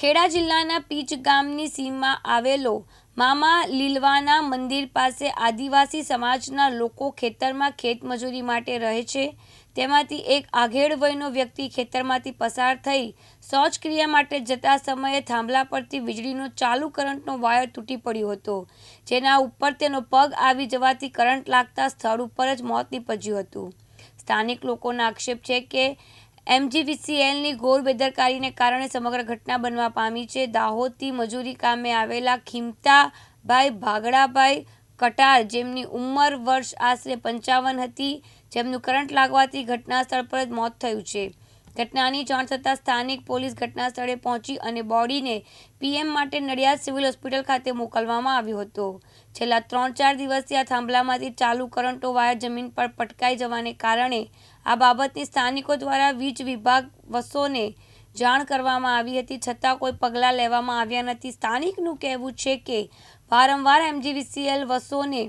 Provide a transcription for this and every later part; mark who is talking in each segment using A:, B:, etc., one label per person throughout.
A: ખેડા જિલ્લાના પીચ ગામની સીમમાં આવેલો મામા લીલવાના મંદિર પાસે આદિવાસી સમાજના લોકો ખેતરમાં ખેતમજૂરી માટે રહે છે. તેમાંથી એક આઘેડ વયનો વ્યક્તિ ખેતરમાંથી પસાર થઈ શૌચક્રિયા માટે જતા સમયે થાંભલા પરથી વીજળીનો ચાલુ કરંટનો વાયર તૂટી પડ્યો હતો. જેના ઉપર તેનો પગ આવી જવાથી કરંટ લાગતા સ્થળ ઉપર જ મોત નીપજ્યું હતું. સ્થાનિક લોકોનો આક્ષેપ છે કે એમજીવીસીએલની ઘોર બેદરકારીને કારણે સમગ્ર ઘટના બનવા પામી છે. દાહોદથી મજૂરી કામે આવેલા ખીમતાભાઈ ભાગડાભાઈ કટાર, જેમની ઉંમર વર્ષ આશરે પંચાવન હતી, જેમનું કરંટ લાગવાથી ઘટના સ્થળ પર જ મોત થયું છે. ઘટનાની જાણ થતાં સ્થાનિક પોલીસ ઘટના સ્થળે પહોંચી અને બોડીને પીએમ માટે નડિયાદ સિવિલ હોસ્પિટલ ખાતે મોકલવામાં આવ્યો હતો. છેલ્લા ત્રણ ચાર દિવસથી આ થાંભલામાંથી ચાલુ કરંટો વાયર જમીન પર પટકાઈ જવાને કારણે આ બાબતની સ્થાનિકો દ્વારા વીજ વિભાગ વસોને જાણ કરવામાં આવી હતી. છતાં કોઈ પગલાં લેવામાં આવ્યા નથી. સ્થાનિકનું કહેવું છે કે વારંવાર એમજીવીસીએલ વસોને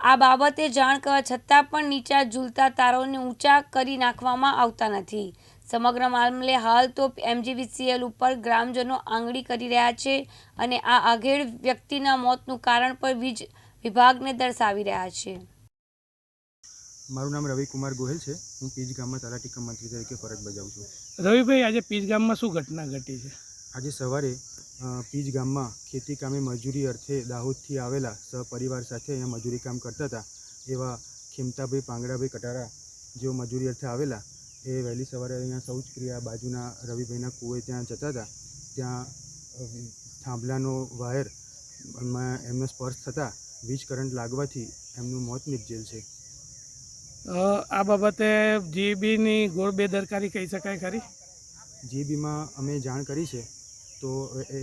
A: આ બાબતે જાણ કરવા છતાં પણ નીચા ઝૂલતા તારોને ઊંચા કરી નાખવામાં આવતા નથી. સમગ્ર મામલે હાલ તો એમજીવીસીએલ ઉપર ગ્રામજનો આંગળી કરી રહ્યા છે અને આ આઘેડ વ્યક્તિના મોતનું કારણ પણ વીજ વિભાગને દર્શાવી રહ્યા છે.
B: મારું નામ રવિકુમાર ગોહિલ છે. હું પીજ ગામમાં તલાટી કમ મંત્રી તરીકે ફરજ બજાવું છું.
C: રવિભાઈ આજે પીજ ગામમાં શું ઘટના ઘટી છે?
B: આજે સવારે પીજ ગામમાં ખેતી કામે મજૂરી અર્થે દાહોદથી આવેલા સહપરિવાર સાથે અહીંયા મજૂરી કામ કરતા હતા. એવા ખીમતાભાઈ પાંગડાભાઈ કટારા જેઓ મજૂરી અર્થે આવેલા એ વહેલી સવારે અહીંયા શૌચક્રિયા બાજુના રવિભાઈના કૂએ ત્યાં જતા હતા. ત્યાં થાંભલાનો વાયર એમનો સ્પર્શ થતાં વીજ કરંટ લાગવાથી એમનું મોત નિપજેલ છે.
C: આ બાબતે જીબીની ગોળ બેદરકારી કહી શકાય ખરી?
B: જીબીમાં અમે જાણ કરી છે તો એ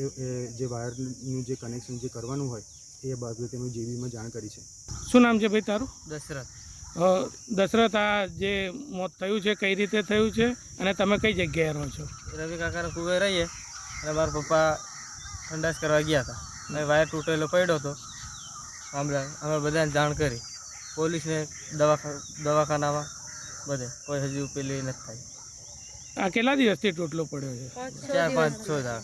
B: જે વાયરનું જે કનેક્શન જે કરવાનું હોય એ બાબતે અમે જીબીમાં જાણ કરી છે.
C: શું નામ છે ભાઈ તારું?
D: દશરથ.
C: દશરથ આ જે મોત થયું છે કઈ રીતે થયું છે અને તમે કઈ જગ્યાએ રહો છો?
D: રવિ કાકાના કુવે રહીએ અને મારા પપ્પા ઠંડાશ કરવા ગયા હતા. અને વાયર તૂટેલો પડ્યો હતો. હમણાં અમે બધાને જાણ કરી. પોલીસને દવાખા દવાખાનામાં બધે કોઈ હજુ પેલી નથી થાય.
C: આ કેટલા દિવસથી ટોટલો પડ્યો છે?
D: ચાર પાંચ છ દાળ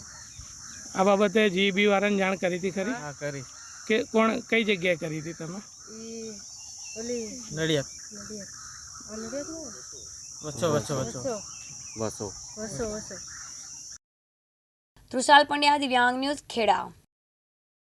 C: આ બાબતે જીબી વાળાને જાણ કરી હતી ખરી?
D: હા કરી.
C: કે કોણ કઈ જગ્યાએ કરી હતી તમે?
D: નડિયાદ. વચ્ચો વચ્ચો વચ્ચો
A: તૃષાલ પંડ્યા દિવ્યાંગ ન્યૂઝ ખેડા.